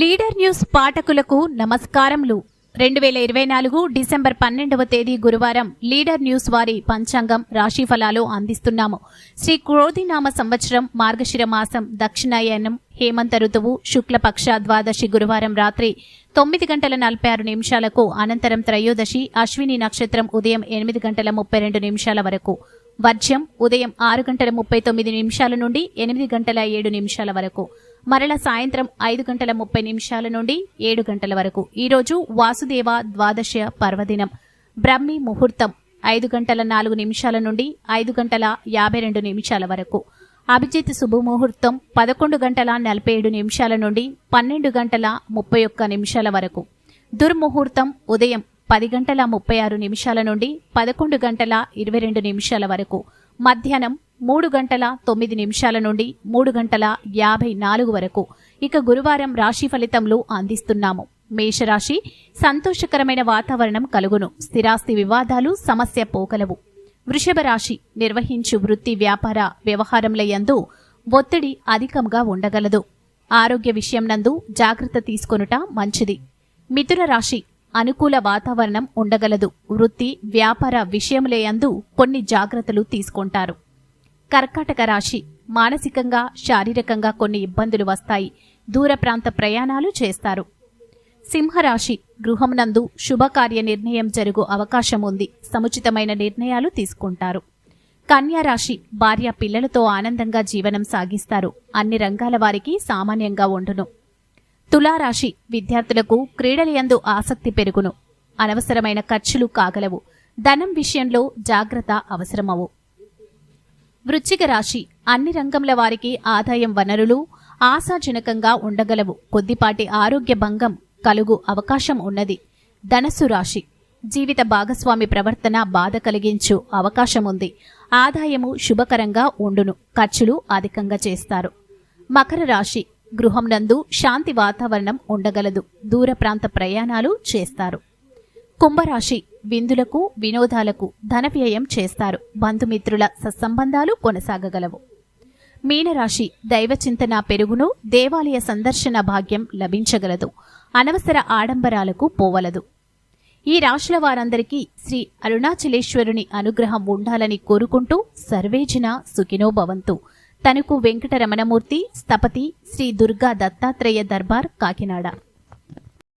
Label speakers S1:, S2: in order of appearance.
S1: Leader news పాఠకులకు నమస్కారములు. రెండు వేల ఇరవై నాలుగు డిసెంబర్ పన్నెండవ తేదీ గురువారం లీడర్ న్యూస్ వారి పంచాంగం రాశి ఫలాలు అందిస్తున్నాము. శ్రీ క్రోధినామ సంవత్సరం మార్గశిర మాసం దక్షిణాయనం హేమంత ఋతువు శుక్లపక్ష ద్వాదశి గురువారం రాత్రి తొమ్మిది గంటల నలభై ఆరు నిమిషాలకు అనంతరం త్రయోదశి అశ్విని నక్షత్రం ఉదయం ఎనిమిది గంటల ముప్పై రెండు నిమిషాల వరకు. వర్జ్యం ఉదయం ఆరు గంటల ముప్పై తొమ్మిది నిమిషాల నుండి ఎనిమిది గంటల ఏడు నిమిషాల వరకు. మరల సాయంత్రం ఐదు గంటల ముప్పై నిమిషాల నుండి ఏడు గంటల వరకు. ఈరోజు వాసుదేవ ద్వాదశ పర్వదినం. బ్రహ్మి ముహూర్తం ఐదు గంటల నాలుగు నిమిషాల నుండి ఐదు గంటల యాభై రెండు నిమిషాల వరకు. అభిజిత్ శుభముహూర్తం పదకొండు గంటల నలభై ఏడు నిమిషాల నుండి పన్నెండు గంటల ముప్పై ఒక్క నిమిషాల వరకు. దుర్ముహూర్తం ఉదయం పది గంటల ముప్పై ఆరు నిమిషాల నుండి పదకొండు గంటల ఇరవై రెండు నిమిషాల వరకు. మధ్యాహ్నం మూడు గంటల తొమ్మిది నిమిషాల నుండి మూడు గంటల యాభై నాలుగు వరకు. ఇక గురువారం రాశి ఫలితంలో అందిస్తున్నాము. మేషరాశి సంతోషకరమైన వాతావరణం కలుగును. స్థిరాస్తి వివాదాలు సమస్య పోకలవు. వృషభ రాశి నిర్వహించు వృత్తి వ్యాపార వ్యవహారంల యందు ఒత్తిడి అధికంగా ఉండగలదు. ఆరోగ్య విషయం నందు జాగ్రత్త తీసుకొనుట మంచిది. మిథున రాశి అనుకూల వాతావరణం ఉండగలదు. వృత్తి వ్యాపార విషయములేయందు కొన్ని జాగ్రత్తలు తీసుకుంటారు. కర్కాటక రాశి మానసికంగా శారీరకంగా కొన్ని ఇబ్బందులు వస్తాయి. దూర ప్రాంత ప్రయాణాలు చేస్తారు. సింహరాశి గృహమునందు శుభకార్య నిర్ణయం జరుగు అవకాశం ఉంది. సముచితమైన నిర్ణయాలు తీసుకుంటారు. కన్యారాశి భార్య పిల్లలతో ఆనందంగా జీవనం సాగిస్తారు. అన్ని రంగాల వారికి సామాన్యంగా ఉండును. తులారాశి విద్యార్థులకు క్రీడలయందు ఆసక్తి పెరుగును. అనవసరమైన ఖర్చులు కాగలవు. ధనం విషయంలో జాగ్రత్త అవసరమవు. వృశ్చిక రాశి అన్ని రంగంల వారికి ఆదాయం వనరులు ఆశాజనకంగా ఉండగలవు. కొద్దిపాటి ఆరోగ్య భంగం కలుగు అవకాశం ఉన్నది. ధనస్సు రాశి జీవిత భాగస్వామి ప్రవర్తన బాధ కలిగించు అవకాశం ఉంది ఆదాయము శుభకరంగా ఉండును. ఖర్చులు అధికంగా చేస్తారు. మకర రాశి గృహం నందు శాంతి వాతావరణం ఉండగలదు. దూర ప్రాంత ప్రయాణాలు చేస్తారు. కుంభరాశి విందులకు వినోదాలకు ధన వ్యయం చేస్తారు. బంధుమిత్రుల సత్సంబంధాలు కొనసాగగలవు. మీనరాశి దైవచింతన పెరుగును దేవాలయ సందర్శన భాగ్యం లభించగలదు. అనవసర ఆడంబరాలకు పోవలదు. ఈ రాశుల వారందరికీ శ్రీ అరుణాచలేశ్వరుని అనుగ్రహం ఉండాలని కోరుకుంటూ సర్వేజన సుఖినో భవంతు. తణుకు వెంకటరమణమూర్తి స్థపతి శ్రీ దుర్గా దత్తాత్రేయ దర్బార్ కాకినాడ.